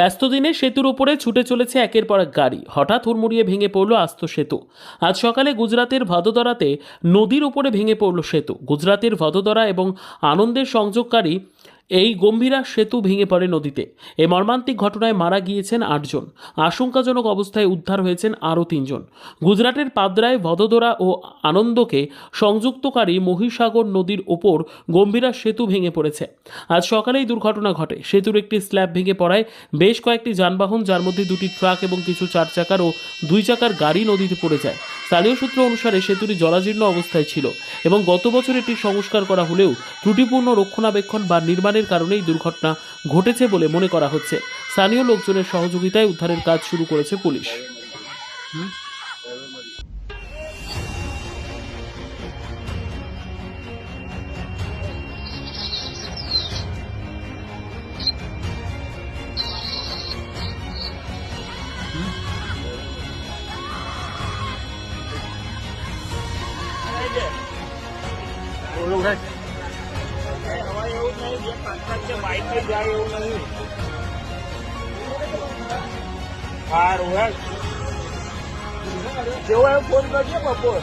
ব্যস্ত দিনে সেতুর উপরে ছুটে চলেছে একের পর এক গাড়ি। হঠাৎ হুড়মুড়িয়ে ভেঙে পড়ল আস্ত সেতু। আজ সকালে গুজরাতের ভাদোদরাতে নদীর উপরে ভেঙে পড়ল সেতু। গুজরাতের ভদোদরা এবং আনন্দের সংযোগকারী এই গম্ভীরা সেতু ভেঙে পড়ে নদীতে। এই মর্মান্তিক ঘটনায় মারা গিয়েছেন আটজন। আশঙ্কাজনক অবস্থায় উদ্ধার হয়েছেন আরও তিনজন। গুজরাটের পাদরায় ভদোদরা ও আনন্দকে সংযুক্তকারী মহিসাগর নদীর ওপর গম্ভীরা সেতু ভেঙে পড়েছে। আজ সকালেই দুর্ঘটনা ঘটে। সেতুর একটি স্ল্যাব ভেঙে পড়ায় বেশ কয়েকটি যানবাহন, যার মধ্যে দুটি ট্রাক এবং কিছু চার চাকার ও দুই চাকার গাড়ি নদীতে পড়ে যায়। স্থানীয় সূত্র অনুসারে সেতুটি জলাজীর্ণ অবস্থায় ছিল এবং গত বছর এটি সংস্কার করা হলেও ত্রুটিপূর্ণ রক্ষণাবেক্ষণ বা নির্মাণের কারণেই দুর্ঘটনা ঘটেছে বলে মনে করা হচ্ছে। স্থানীয় লোকজনের সহযোগিতায় উদ্ধারের কাজ শুরু করেছে পুলিশ। હવે એવું નહીં જે પાંચ જે બાઈક જાય એવું નહીં. સારું હે જેવો એમ ફોન કરજો બપોર.